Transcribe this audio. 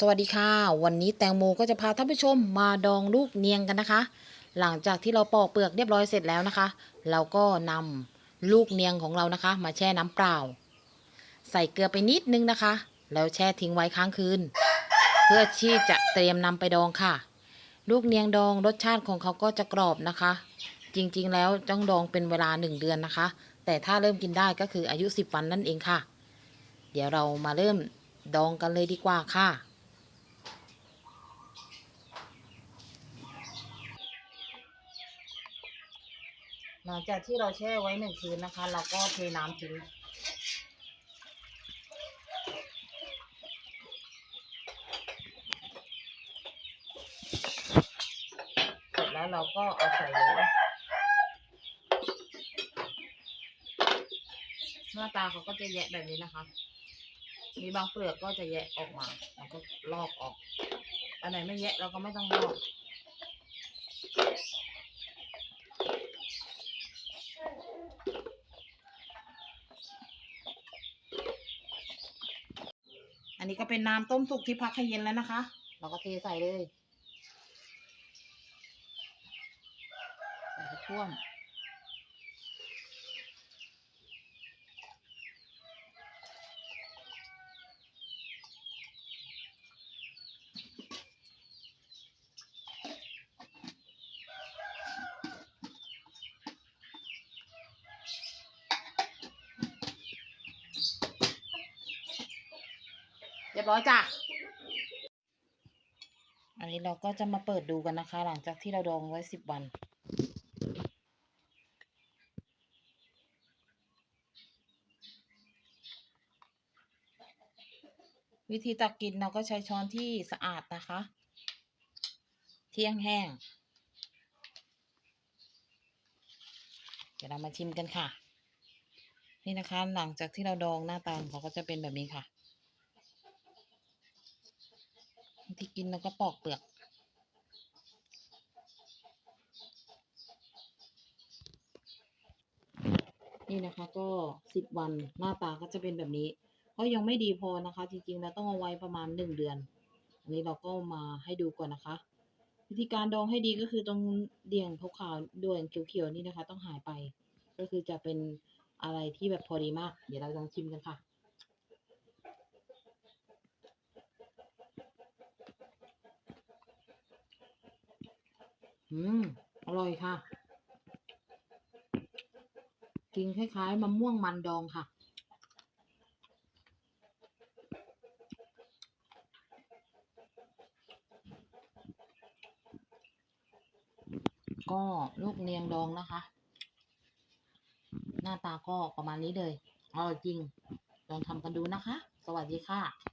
สวัสดีค่ะ วันนี้แตงโมก็จะพาท่านผู้ชมมาดองลูกเนียงกันนะคะ หลังจากที่เราปอกเปลือกเรียบร้อยเสร็จแล้วนะคะ เราก็นำลูกเนียงของเรานะคะ มาแช่น้ำเปล่า ใส่เกลือไปนิดนึงนะคะ แล้วแช่ทิ้งไว้ค้างคืน เพื่อที่จะเตรียมนำไปดองค่ะ ลูกเนียงดองรสชาติของเขาก็จะกรอบนะคะ จริงๆ แล้วต้องดองเป็นเวลาหนึ่งเดือนนะคะ แต่ถ้าเริ่มกินได้ก็คืออายุ 10 วันนั่นเองค่ะ เดี๋ยวเรามาเริ่มดองกันเลยดีกว่าค่ะ หลังจากที่เราแช่ไว้หนึ่งคืนนะคะ เราก็เทน้ำทิ้งเสร็จแล้วเราก็เอาใส่เลยหน้าตาเขาก็จะแยะแบบนี้นะคะมีบางเปลือกก็จะแยะออกมาแล้วก็ลอกออกอันไหนไม่แยะเราก็ไม่ต้องลอก นนี้ก็เป็นน้ำต้มสุกที่พักให้เย็นแล้วนะคะ เราก็เทใส่เลยใส่ให้ท่วม รียบร้อยจ้ะ อันนี้เราก็จะมาเปิดดูกันนะคะ หลังจากที่เราดองไว้สิบวัน วิธีตักกินเราก็ใช้ช้อนที่สะอาดนะคะ เที่ยงแห้ง เดี๋ยวเรามาชิมกันค่ะ นี่นะคะ หลังจากที่เราดองหน้าตาของเขาก็จะเป็นแบบนี้ค่ะ วิ ธีกินแล้วก็ปอกเปลือก นี่นะคะก็สิบวันหน้าตาก็จะเป็นแบบนี้ ก็ยังไม่ดีพอนะคะ จริงๆแล้วต้องเอาไว้ประมาณหนึ่งเดือน อันนี้เราก็มาให้ดูก่อนนะคะ วิธีการดองให้ดีก็คือตรงเดี่ยงขาวๆด่วนเขียวๆนี่นะคะ ต้องหายไป ก็คือจะเป็นอะไรที่แบบพอดีมาก เดี๋ยวเราลองชิมกันค่ะ อืม อร่อยค่ะ กินคล้ายๆมะม่วงมันดองค่ะ ก็ลูกเนียงดองนะคะ หน้าตาก็ประมาณนี้เลย อร่อยจริง ลองทำกันดูนะคะ สวัสดีค่ะ